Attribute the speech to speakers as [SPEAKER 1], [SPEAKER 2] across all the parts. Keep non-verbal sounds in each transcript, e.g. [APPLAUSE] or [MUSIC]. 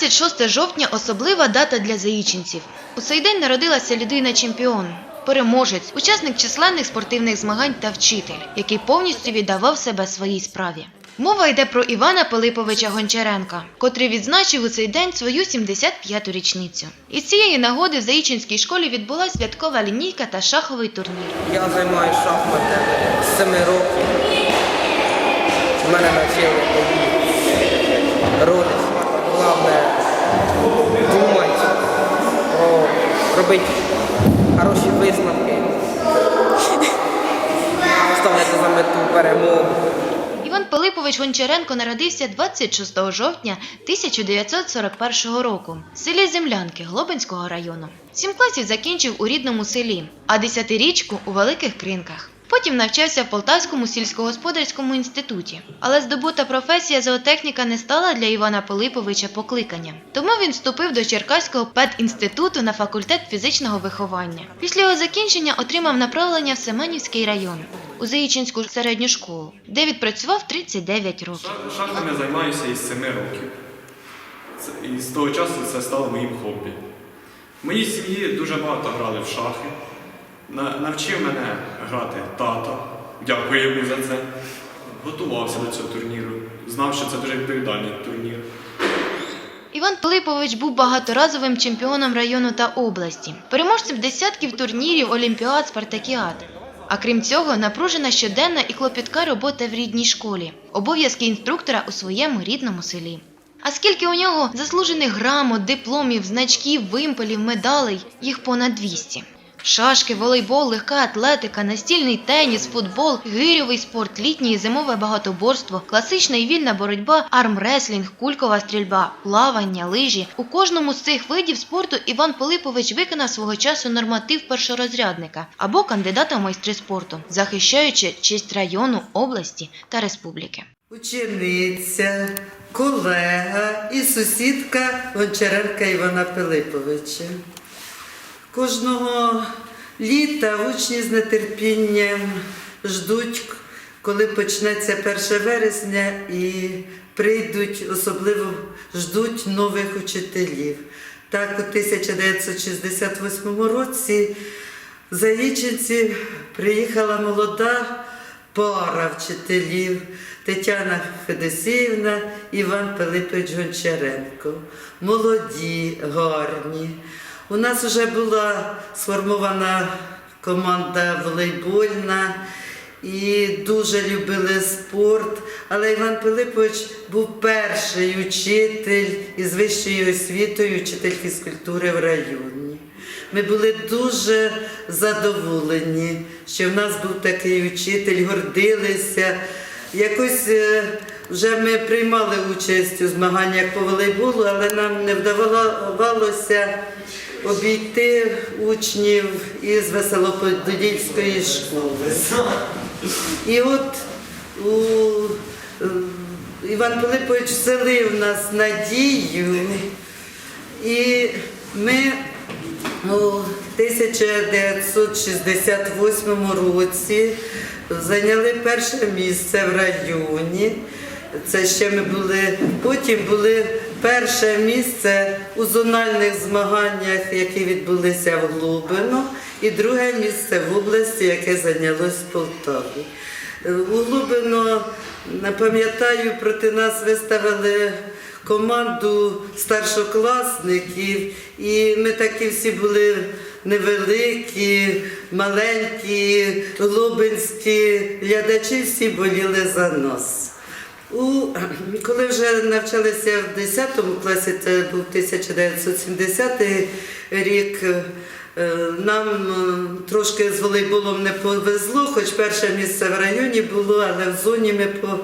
[SPEAKER 1] 26 жовтня особлива дата для заїченців. У цей день народилася людина-чемпіон, переможець, учасник численних спортивних змагань та вчитель, який повністю віддавав себе своїй справі. Мова йде про Івана Пилиповича Гончаренка, котрий відзначив у цей день свою 75-ту річницю. Із цієї нагоди в Заїчинській школі відбулася святкова лінійка та шаховий турнір.
[SPEAKER 2] Я займаюся шахмати з 7 років. Мене навчили роль. Думати, робити хороші висновки, ставити за мету перемогу.
[SPEAKER 1] Іван Пилипович Гончаренко народився 26 жовтня 1941 року в селі Землянки Глобинського району. Сім класів закінчив у рідному селі, а десятирічку у Великих Кринках. Потім навчався в Полтавському сільськогосподарському інституті. Але здобута професія зоотехніка не стала для Івана Пилиповича покликанням. Тому він вступив до Черкаського педінституту на факультет фізичного виховання. Після його закінчення отримав направлення в Семенівський район у Заїчинську середню школу, де відпрацював 39 років.
[SPEAKER 3] Шах- Шахами займаюся із 7 років. І з того часу це стало моїм хобі. В моїй сім'ї дуже багато грали в шахи. На- Навчив мене грати тато. Дякую йому за це. Готувався до цього турніру. Знав, що це дуже відповідальний турнір.
[SPEAKER 1] Іван Пилипович був багаторазовим чемпіоном району та області, переможцем десятків турнірів, олімпіад, спартакіад. А крім цього, напружена щоденна і клопітка робота в рідній школі, обов'язки інструктора у своєму рідному селі. А скільки у нього заслужених грамот, дипломів, значків, вимпелів, медалей, їх понад 200. Шашки, волейбол, легка атлетика, настільний теніс, футбол, гирьовий спорт, літнє і зимове багатоборство, класична і вільна боротьба, армреслінг, кулькова стрільба, плавання, лижі. У кожному з цих видів спорту Іван Пилипович виконав свого часу норматив першорозрядника або кандидата в майстри спорту, захищаючи честь району, області та республіки.
[SPEAKER 4] Учениця, колега і сусідка Гончаренка Івана Пилиповича. Кожного літа учні з нетерпінням ждуть, коли почнеться 1 вересня і прийдуть, особливо ждуть нових учителів. Так, у 1968 році в Заїчинці приїхала молода пара вчителів Тетяна Федосіївна, Іван Пилипович Гончаренко. Молоді, гарні. У нас вже була сформована команда волейбольна і дуже любили спорт. Але Іван Пилипович був перший учитель із вищою освітою, учитель фізкультури в районі. Ми були дуже задоволені, що в нас був такий учитель, гордилися. Якось е, вже ми приймали участь у змаганнях по волейболу, але нам не вдавалося обійти учнів із Веселоподільської школи. І от у, е, Іван Пилипович вселив нас надію, і ми у 1968 році зайняли перше місце в районі. Це ще ми були. Потім були перше місце у зональних змаганнях, які відбулися в Глубино, і друге місце в області, яке зайнялось в Полтаві. У Глубино, пам'ятаю, проти нас виставили команду старшокласників, і ми такі всі були невеликі, маленькі, глубинські глядачі всі боліли за нас. У, [CLEARS THROAT] коли вже навчалися в 10 класі, це був 1970 рік, е, нам е, трошки з волейболом не повезло, хоч перше місце в районі було, але в зоні ми по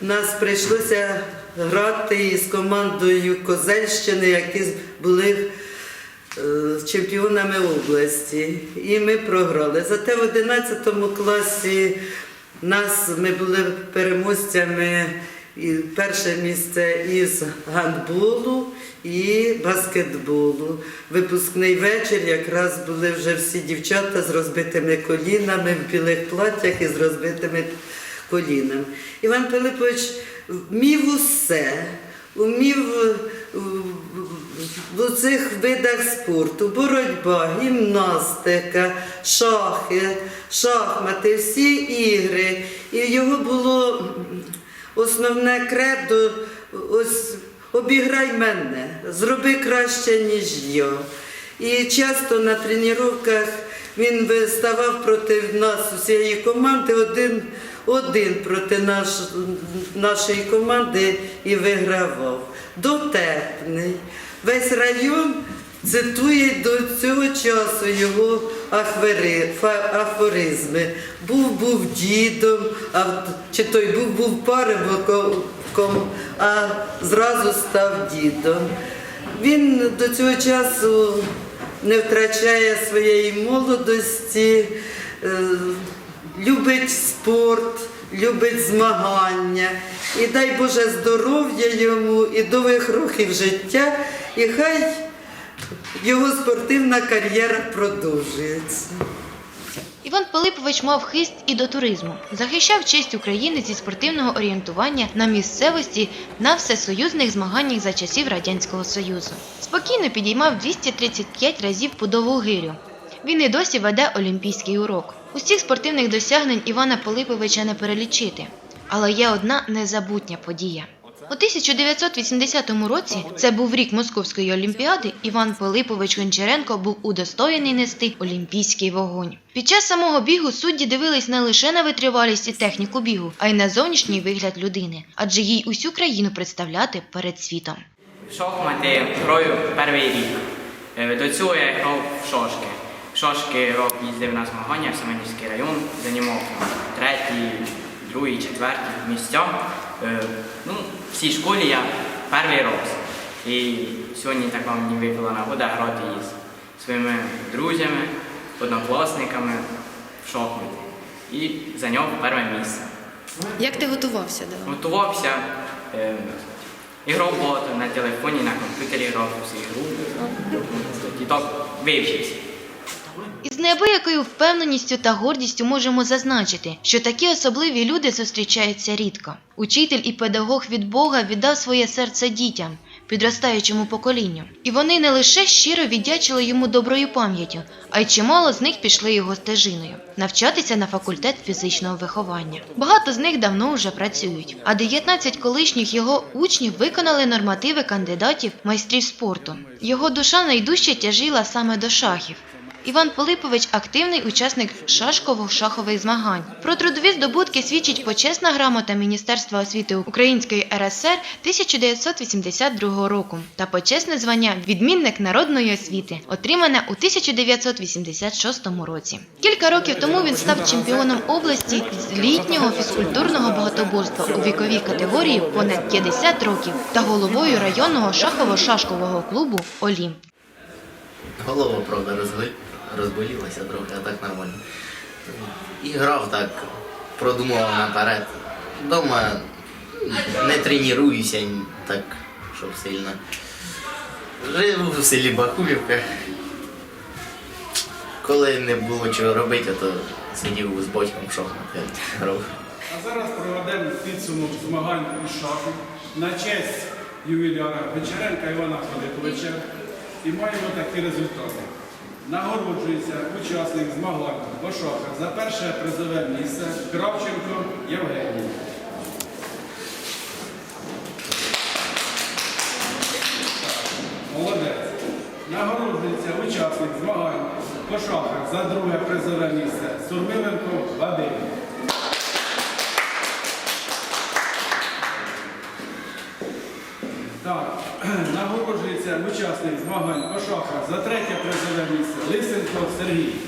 [SPEAKER 4] нас прийшлося грати із командою Козельщини, які були е, чемпіонами області. І ми програли. Зате в 11 класі нас ми були переможцями перше місце із гандболу і баскетболу. Випускний вечір якраз були вже всі дівчата з розбитими колінами в білих платтях і з розбитими колінами. Іван Пилипович вмів усе, вмів е, цих видах спорту боротьба, гімнастика, шахи, шахмати, всі ігри. І його було основне кредо ось обіграй мене, зроби краще, ніж я. І часто на тренуваннях він виставав проти нас усієї команди один, один проти наш, нашої команди і вигравав. Дотепний. Весь район цитує до цього часу його афоризми. Був був дідом, а чи той був був парубоком, а зразу став дідом. Він до цього часу не втрачає своєї молодості, е, любить спорт, любить змагання. І дай Боже здоров'я йому і довгих років життя, і хай його спортивна кар'єра продовжується.
[SPEAKER 1] Іван Пилипович мав хист і до туризму, захищав честь України зі спортивного орієнтування на місцевості на всесоюзних змаганнях за часів Радянського Союзу. Спокійно підіймав 235 разів пудову гирю. Він і досі веде олімпійський урок. Усіх спортивних досягнень Івана Пилиповича не перелічити. Але є одна незабутня подія. У 1980 році, це був рік Московської олімпіади, Іван Пилипович Гончаренко був удостоєний нести олімпійський вогонь. Під час самого бігу судді дивились не лише на витривалість і техніку бігу, а й на зовнішній вигляд людини, адже їй усю країну представляти перед світом.
[SPEAKER 5] В шахмати граю перший рік. Е, До цього я грав в шашки. В шашки рок їздив на змагання в Семенівський район, займав третій, другий, четвертий місця. Е, Ну, в цій школі я перший раз. І сьогодні така мені випала нагода грати із своїми друзями, однокласниками в шахмати. І зайняв перше місце.
[SPEAKER 6] Як ти готувався до?
[SPEAKER 5] Готувався, е, іграв багато на телефоні, на комп'ютері грав у всі ігру. І так вивчився.
[SPEAKER 1] Із неабиякою впевненістю та гордістю можемо зазначити, що такі особливі люди зустрічаються рідко. Учитель і педагог від Бога віддав своє серце дітям, підростаючому поколінню. І вони не лише щиро віддячили йому доброю пам'яттю, а й чимало з них пішли його стежиною навчатися на факультет фізичного виховання. Багато з них давно вже працюють, а 19 колишніх його учнів виконали нормативи кандидатів майстрів спорту. Його душа найдужче тяжіла саме до шахів. Іван Пилипович активний учасник шашково-шахових змагань. Про трудові здобутки свідчить почесна грамота Міністерства освіти Української РСР 1982 року та почесне звання відмінник народної освіти, отримане у 1986 році. Кілька років тому він став чемпіоном області з літнього фізкультурного багатоборства у віковій категорії понад 50 років та головою районного шахово-шашкового клубу Олімп.
[SPEAKER 7] Голова, правда, розгли... розболілася трохи, а так нормально. І грав так, продумував наперед. Дома не тренуюся так, щоб сильно. Жив у селі Бахулівка. Коли не було чого робити, то сидів з батьком в шахмати грав.
[SPEAKER 8] А зараз проведемо підсумок змагань із шаху на честь ювіляра Вечеренка Івана Филипповича і маємо такі результати. Нагороджується учасник змагань по за перше призове місце Кравченко Євгеній. Молодець. Нагороджується учасник змагань шахах за друге призове місце Сурмиленко Вадим. Так, [CLEARS THROAT] нагороджується учасник змагань Ошаха за третє призове місце Лисенко Сергій.